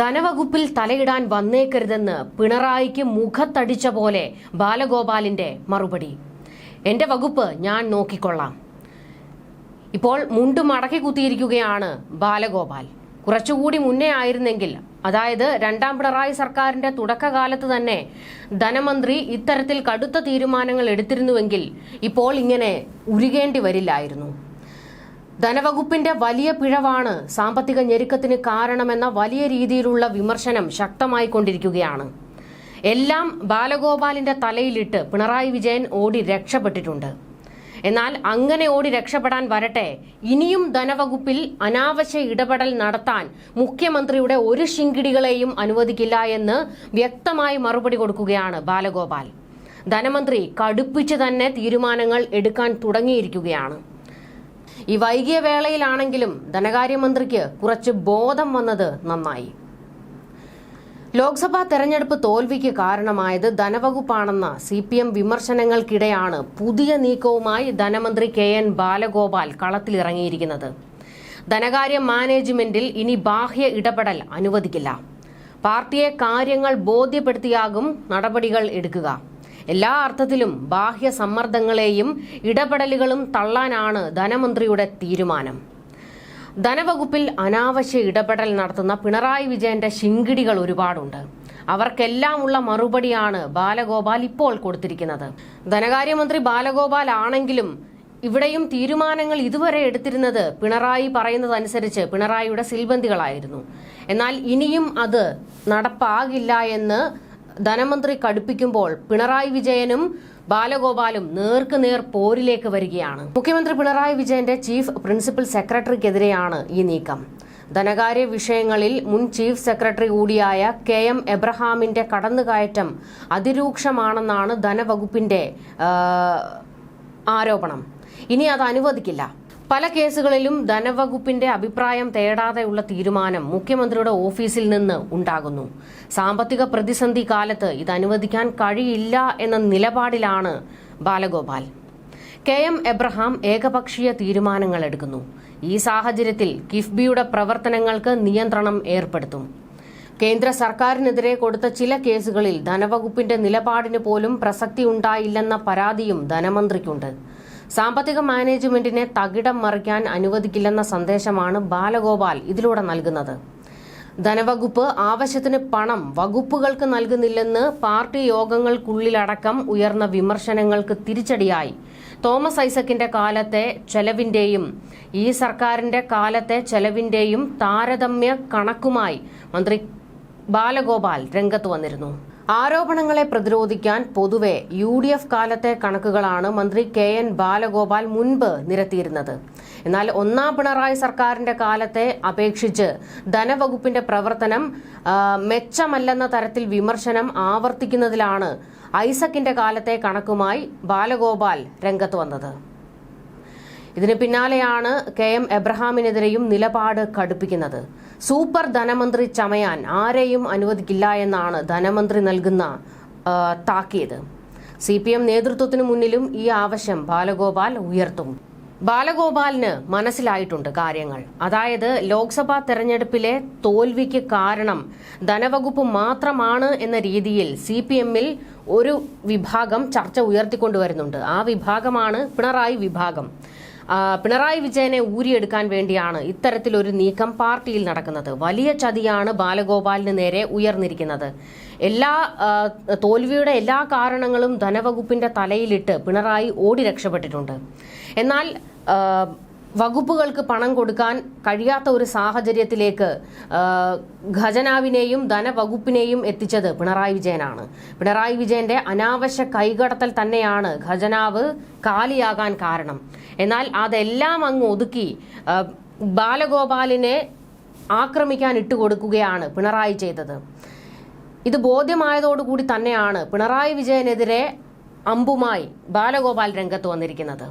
ധനവകുപ്പിൽ തലയിടാൻ വന്നേക്കരുതെന്ന് പിണറായിക്ക് മുഖത്തടിച്ച പോലെ ബാലഗോപാലിന്റെ മറുപടി. എന്റെ വകുപ്പ് ഞാൻ നോക്കിക്കൊള്ളാം. ഇപ്പോൾ മുണ്ട് മടക്കി കുത്തിയിരിക്കുകയാണ് ബാലഗോപാൽ. കുറച്ചുകൂടി മുന്നേ ആയിരുന്നെങ്കിൽ അതായത് രണ്ടാം പിണറായി സർക്കാരിന്റെ തുടക്കകാലത്ത് തന്നെ ധനമന്ത്രി ഇത്തരത്തിൽ കടുത്ത തീരുമാനങ്ങൾ എടുത്തിരുന്നുവെങ്കിൽ ഇപ്പോൾ ഇങ്ങനെ ഉരുകേണ്ടി വരില്ലായിരുന്നു. ധനവകുപ്പിന്റെ വലിയ പിഴവാണ് സാമ്പത്തിക ഞെരുക്കത്തിന് കാരണമെന്ന വലിയ രീതിയിലുള്ള വിമർശനം ശക്തമായി കൊണ്ടിരിക്കുകയാണ്. എല്ലാം ബാലഗോപാലിന്റെ തലയിലിട്ട് പിണറായി വിജയൻ ഓടി രക്ഷപ്പെട്ടിട്ടുണ്ട്. എന്നാൽ അങ്ങനെ ഓടി രക്ഷപ്പെടാൻ വരട്ടെ ഇനിയും ധനവകുപ്പിൽ അനാവശ്യ ഇടപെടൽ നടത്താൻ മുഖ്യമന്ത്രിയുടെ ഒരു ശിങ്കിടികളെയും അനുവദിക്കില്ല എന്ന് വ്യക്തമായി മറുപടി കൊടുക്കുകയാണ് ബാലഗോപാൽ. ധനമന്ത്രി കടുപ്പിച്ച് തന്നെ തീരുമാനങ്ങൾ എടുക്കാൻ തുടങ്ങിയിരിക്കുകയാണ്. ഈ വൈകിയ വേളയിലാണെങ്കിലും ധനകാര്യമന്ത്രിക്ക് കുറച്ച് ബോധം വന്നത് നന്നായി. ലോക്സഭാ തെരഞ്ഞെടുപ്പ് തോൽവിക്ക് കാരണമായത് ധനവകുപ്പാണെന്ന സി പി എം വിമർശനങ്ങൾക്കിടെയാണ് പുതിയ നീക്കവുമായി ധനമന്ത്രി കെ എൻ ബാലഗോപാൽ കളത്തിലിറങ്ങിയിരിക്കുന്നത്. ധനകാര്യ മാനേജ്മെന്റിൽ ഇനി ബാഹ്യ ഇടപെടൽ അനുവദിക്കില്ല. പാർട്ടിയെ കാര്യങ്ങൾ ബോധ്യപ്പെടുത്തിയാകും നടപടികൾ എടുക്കുക. എല്ലാ അർത്ഥത്തിലും ബാഹ്യ സമ്മർദ്ദങ്ങളെയും ഇടപെടലുകളും തള്ളാനാണ് ധനമന്ത്രിയുടെ തീരുമാനം. ധനവകുപ്പിൽ അനാവശ്യ ഇടപെടൽ നടത്തുന്ന പിണറായി വിജയന്റെ ശിങ്കിടികൾ ഒരുപാടുണ്ട്. അവർക്കെല്ലാമുള്ള മറുപടിയാണ് ബാലഗോപാൽ ഇപ്പോൾ കൊടുത്തിരിക്കുന്നത്. ധനകാര്യമന്ത്രി ബാലഗോപാൽ ആണെങ്കിലും ഇവിടെയും തീരുമാനങ്ങൾ ഇതുവരെ എടുത്തിരുന്നത് പിണറായി പറയുന്നതനുസരിച്ച് പിണറായിയുടെ സിൽബന്തികളായിരുന്നു. എന്നാൽ ഇനിയും അത് നടപ്പാകില്ല എന്ന് ധനമന്ത്രി കടുപ്പിക്കുമ്പോൾ പിണറായി വിജയനും ബാലഗോപാലും നേർക്കുനേർ പോരിലേക്ക് വരികയാണ്. മുഖ്യമന്ത്രി പിണറായി വിജയന്റെ ചീഫ് പ്രിൻസിപ്പൽ സെക്രട്ടറിക്കെതിരെയാണ് ഈ നീക്കം. ധനകാര്യ വിഷയങ്ങളിൽ മുൻ ചീഫ് സെക്രട്ടറി കൂടിയായ കെ എം എബ്രഹാമിന്റെ കടന്നുകയറ്റം അതിരൂക്ഷമാണെന്നാണ് ധനവകുപ്പിന്റെ ആരോപണം. ഇനി അത് അനുവദിക്കില്ല. പല കേസുകളിലും ധനവകുപ്പിന്റെ അഭിപ്രായം തേടാതെയുള്ള തീരുമാനം മുഖ്യമന്ത്രിയുടെ ഓഫീസിൽ നിന്ന് ഉണ്ടാകുന്നു. സാമ്പത്തിക പ്രതിസന്ധി കാലത്ത് ഇത് അനുവദിക്കാൻ കഴിയില്ല എന്ന നിലപാടിലാണ് ബാലഗോപാൽ. കെ എം എബ്രഹാം ഏകപക്ഷീയ തീരുമാനങ്ങൾ എടുക്കുന്നു. ഈ സാഹചര്യത്തിൽ കിഫ്ബിയുടെ പ്രവർത്തനങ്ങൾക്ക് നിയന്ത്രണം ഏർപ്പെടുത്തും. കേന്ദ്ര സർക്കാരിനെതിരെ കൊടുത്ത ചില കേസുകളിൽ ധനവകുപ്പിന്റെ നിലപാടിന് പോലും പ്രസക്തി ഉണ്ടായില്ലെന്ന പരാതിയും ധനമന്ത്രിക്കുണ്ട്. സാമ്പത്തിക മാനേജ്മെന്റിനെ തകിടം മറിക്കാൻ അനുവദിക്കില്ലെന്ന സന്ദേശമാണ് ബാലഗോപാൽ ഇതിലൂടെ നൽകുന്നത്. ധനവകുപ്പ് ആവശ്യത്തിന് പണം വകുപ്പുകൾക്ക് നൽകുന്നില്ലെന്ന് പാർട്ടി യോഗങ്ങൾക്കുള്ളിലടക്കം ഉയർന്ന വിമർശനങ്ങൾക്ക് തിരിച്ചടിയായി. തോമസ് ഐസക്കിന്റെ കാലത്തെ ചെലവിന്റെയും ഈ സർക്കാരിന്റെ കാലത്തെ ചെലവിന്റെയും താരതമ്യ കണക്കുമായി മന്ത്രി ബാലഗോപാൽ രംഗത്ത് വന്നിരുന്നു. ആരോപണങ്ങളെ പ്രതിരോധിക്കാൻ പൊതുവെ യു ഡി എഫ് കാലത്തെ കണക്കുകളാണ് മന്ത്രി കെ എൻ ബാലഗോപാൽ മുൻപ് നിരത്തിയിരുന്നത്. എന്നാൽ ഒന്നാം പിണറായി സർക്കാരിന്റെ കാലത്തെ അപേക്ഷിച്ച് ധനവകുപ്പിന്റെ പ്രവർത്തനം മെച്ചമല്ലെന്ന തരത്തിൽ വിമർശനം ആവർത്തിക്കുന്നതിലാണ് ഐസക്കിന്റെ കാലത്തെ കണക്കുമായി ബാലഗോപാൽ രംഗത്ത് വന്നത്. ഇതിന് പിന്നാലെയാണ് കെ എം എബ്രഹാമിനെതിരെയും നിലപാട് കടുപ്പിക്കുന്നത്. സൂപ്പർ ധനമന്ത്രി ചമയാൻ ആരെയും അനുവദിക്കില്ല എന്നാണ് ധനമന്ത്രി നൽകുന്ന താക്കീത്. സി പി എം നേതൃത്വത്തിനു മുന്നിലും ഈ ആവശ്യം ബാലഗോപാൽ ഉയർത്തും. ബാലഗോപാലിന് മനസ്സിലായിട്ടുണ്ട് കാര്യങ്ങൾ. അതായത് ലോക്സഭാ തെരഞ്ഞെടുപ്പിലെ തോൽവിക്ക് കാരണം ധനവകുപ്പ് മാത്രമാണ് എന്ന രീതിയിൽ സി പി എമ്മിൽ ഒരു വിഭാഗം ചർച്ച ഉയർത്തിക്കൊണ്ടുവരുന്നുണ്ട്. ആ വിഭാഗമാണ് പിണറായി വിഭാഗം. പിണറായി വിജയനെ ഊരിയെടുക്കാൻ വേണ്ടിയാണ് ഇത്തരത്തിലൊരു നീക്കം പാർട്ടിയിൽ നടക്കുന്നത്. വലിയ ചതിയാണ് ബാലഗോപാലിന് നേരെ ഉയർന്നിരിക്കുന്നത്. എല്ലാ തോൽവിയുടെ എല്ലാ കാരണങ്ങളും ധനവകുപ്പിന്റെ തലയിലിട്ട് പിണറായി ഓടി രക്ഷപ്പെട്ടിട്ടുണ്ട്. എന്നാൽ വകുപ്പുകൾക്ക് പണം കൊടുക്കാൻ കഴിയാത്ത ഒരു സാഹചര്യത്തിലേക്ക് ഖജനാവിനെയും ധനവകുപ്പിനെയും എത്തിച്ചത് പിണറായി വിജയനാണ്. പിണറായി വിജയന്റെ അനാവശ്യ കൈകടത്തൽ തന്നെയാണ് ഖജനാവ് കാലിയാകാൻ കാരണം. എന്നാൽ അതെല്ലാം അങ്ങ് ഒതുക്കി ബാലഗോപാലിനെ ആക്രമിക്കാൻ ഇട്ടുകൊടുക്കുകയാണ് പിണറായി ചെയ്തത്. ഇത് ബോധ്യമായതോടുകൂടി തന്നെയാണ് പിണറായി വിജയനെതിരെ അമ്പുമായി ബാലഗോപാൽ രംഗത്ത് വന്നിരിക്കുന്നത്.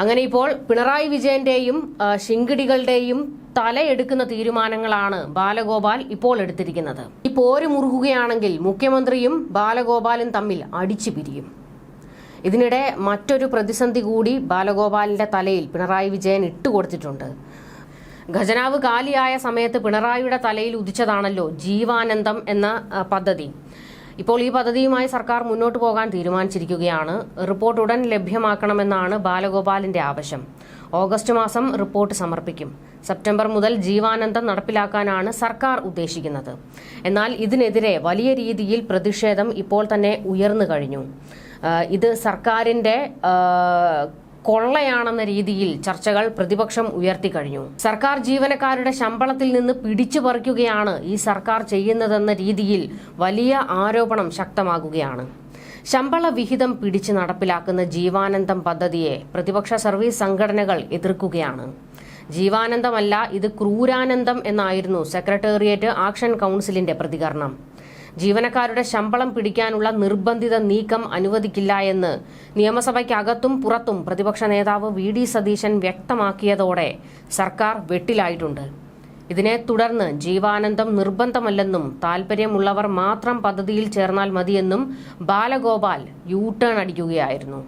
അങ്ങനെ ഇപ്പോൾ പിണറായി വിജയന്റെയും ശിങ്കിടികളുടെയും തലയെടുക്കുന്ന തീരുമാനങ്ങളാണ് ബാലഗോപാൽ ഇപ്പോൾ എടുത്തിരിക്കുന്നത്. ഈ പോര് മുറുകുകയാണെങ്കിൽ മുഖ്യമന്ത്രിയും ബാലഗോപാലും തമ്മിൽ അടിച്ചു പിരിയും. ഇതിനിടെ മറ്റൊരു പ്രതിസന്ധി കൂടി ബാലഗോപാലിന്റെ തലയിൽ പിണറായി വിജയൻ ഇട്ടുകൊടുത്തിട്ടുണ്ട് ഖജനാവ് കാലിയായ സമയത്ത് പിണറായിയുടെ തലയിൽ ഉദിച്ചതാണല്ലോ ജീവാനന്ദം എന്ന പദ്ധതി. ഇപ്പോൾ ഈ പദ്ധതിയുമായി സർക്കാർ മുന്നോട്ട് പോകാൻ തീരുമാനിച്ചിരിക്കുകയാണ്. റിപ്പോർട്ട് ഉടൻ ലഭ്യമാക്കണമെന്നാണ് ബാലഗോപാലിന്റെ ആവശ്യം. ഓഗസ്റ്റ് മാസം റിപ്പോർട്ട് സമർപ്പിക്കും. സെപ്റ്റംബർ മുതൽ ജീവാനന്ദം നടപ്പിലാക്കാനാണ് സർക്കാർ ഉദ്ദേശിക്കുന്നത്. എന്നാൽ ഇതിനെതിരെ വലിയ രീതിയിൽ പ്രതിഷേധം ഇപ്പോൾ തന്നെ ഉയർന്നു കഴിഞ്ഞു. ഇത് സർക്കാരിന്റെ കൊള്ളയാണെന്ന രീതിയിൽ ചർച്ചകൾ പ്രതിപക്ഷം ഉയർത്തിക്കഴിഞ്ഞു സർക്കാർ ജീവനക്കാരുടെ ശമ്പളത്തിൽ നിന്ന് പിടിച്ചു പറിക്കുകയാണ് ഈ സർക്കാർ ചെയ്യുന്നതെന്ന രീതിയിൽ വലിയ ആരോപണം ശക്തമാകുകയാണ്. ശമ്പള വിഹിതം പിടിച്ച് നടപ്പിലാക്കുന്ന ജീവാനന്ദം പദ്ധതിയെ പ്രതിപക്ഷ സർവീസ് സംഘടനകൾ എതിർക്കുകയാണ്. ജീവാനന്ദമല്ല ഇത് ക്രൂരാനന്ദം എന്നായിരുന്നു സെക്രട്ടേറിയറ്റ് ആക്ഷൻ കൗൺസിലിന്റെ പ്രതികരണം. ജീവനക്കാരുടെ ശമ്പളം പിടിക്കാനുള്ള നിർബന്ധിത നീക്കം അനുവദിക്കില്ല എന്ന് നിയമസഭയ്ക്കകത്തും പുറത്തും പ്രതിപക്ഷ നേതാവ് വി ഡി സതീശൻ വ്യക്തമാക്കിയതോടെ സർക്കാർ വെട്ടിലായിട്ടുണ്ട്. ഇതിനെ തുടർന്ന് ജീവാനന്ദം നിർബന്ധമല്ലെന്നും താൽപ്പര്യമുള്ളവർ മാത്രം പദ്ധതിയിൽ ചേർന്നാൽ മതിയെന്നും ബാലഗോപാൽ യു ടേൺ അടിക്കുകയായിരുന്നു.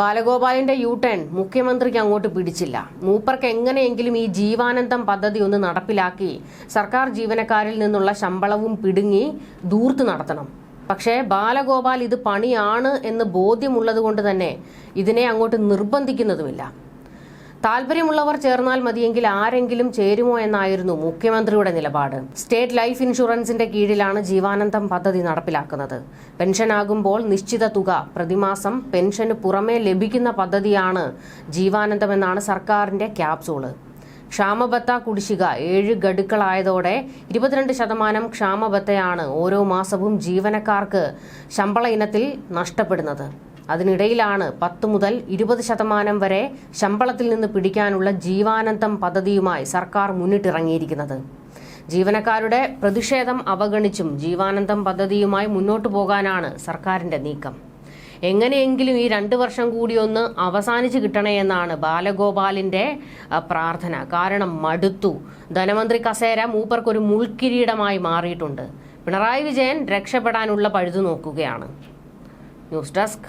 ബാലഗോപാലിന്റെ യു ടേൺ മുഖ്യമന്ത്രിക്ക് അങ്ങോട്ട് പിടിച്ചില്ല. മൂപ്പർക്ക് എങ്ങനെയെങ്കിലും ഈ ജീവാനന്ദം പദ്ധതി ഒന്ന് നടപ്പിലാക്കി സർക്കാർ ജീവനക്കാരിൽ നിന്നുള്ള ശമ്പളവും പിടുങ്ങി ദൂർത്ത് നടത്തണം. പക്ഷേ ബാലഗോപാൽ ഇത് പണിയാണ് എന്ന് ബോധ്യമുള്ളത് കൊണ്ട് തന്നെ ഇതിനെ അങ്ങോട്ട് നിർബന്ധിക്കുന്നതുമില്ല. താല്പര്യമുള്ളവർ ചേർന്നാൽ മതിയെങ്കിൽ ആരെങ്കിലും ചേരുമോ എന്നായിരുന്നു മുഖ്യമന്ത്രിയുടെ നിലപാട്. സ്റ്റേറ്റ് ലൈഫ് ഇൻഷുറൻസിന്റെ കീഴിലാണ് ജീവാനന്ദം പദ്ധതി നടപ്പിലാക്കുന്നത്. പെൻഷനാകുമ്പോൾ നിശ്ചിത തുക പ്രതിമാസം പെൻഷന് പുറമെ ലഭിക്കുന്ന പദ്ധതിയാണ് ജീവാനന്ദം എന്നാണ് സർക്കാരിന്റെ ക്യാപ്സൂൾ. ക്ഷാമബത്ത കുടിശ്ശിക ഏഴ് ഗഡുക്കളായതോടെ ഇരുപത്തിരണ്ട് ശതമാനം ക്ഷാമബത്തയാണ് ഓരോ മാസവും ജീവനക്കാർക്ക് ശമ്പള ഇനത്തിൽ നഷ്ടപ്പെടുന്നത്. അതിനിടയിലാണ് പത്ത് മുതൽ ഇരുപത് ശതമാനം വരെ ശമ്പളത്തിൽ നിന്ന് പിടിക്കാനുള്ള ജീവാനന്ദം പദ്ധതിയുമായി സർക്കാർ മുന്നിട്ടിറങ്ങിയിരിക്കുന്നത്. ജീവനക്കാരുടെ പ്രതിഷേധം അവഗണിച്ചും ജീവാനന്ദം പദ്ധതിയുമായി മുന്നോട്ടു പോകാനാണ് സർക്കാരിന്റെ നീക്കം. എങ്ങനെയെങ്കിലും ഈ രണ്ട് വർഷം കൂടി ഒന്ന് അവസാനിച്ച് കിട്ടണേ എന്നാണ് ബാലഗോപാലിന്റെ പ്രാർത്ഥന. കാരണം മടുത്തു. ധനമന്ത്രി കസേര മൂപ്പർക്കൊരു മുൾക്കിരീടമായി മാറിയിട്ടുണ്ട്. പിണറായി വിജയൻ രക്ഷപ്പെടാനുള്ള പഴുതു നോക്കുകയാണ് ന്യൂസ് ഡെസ്ക്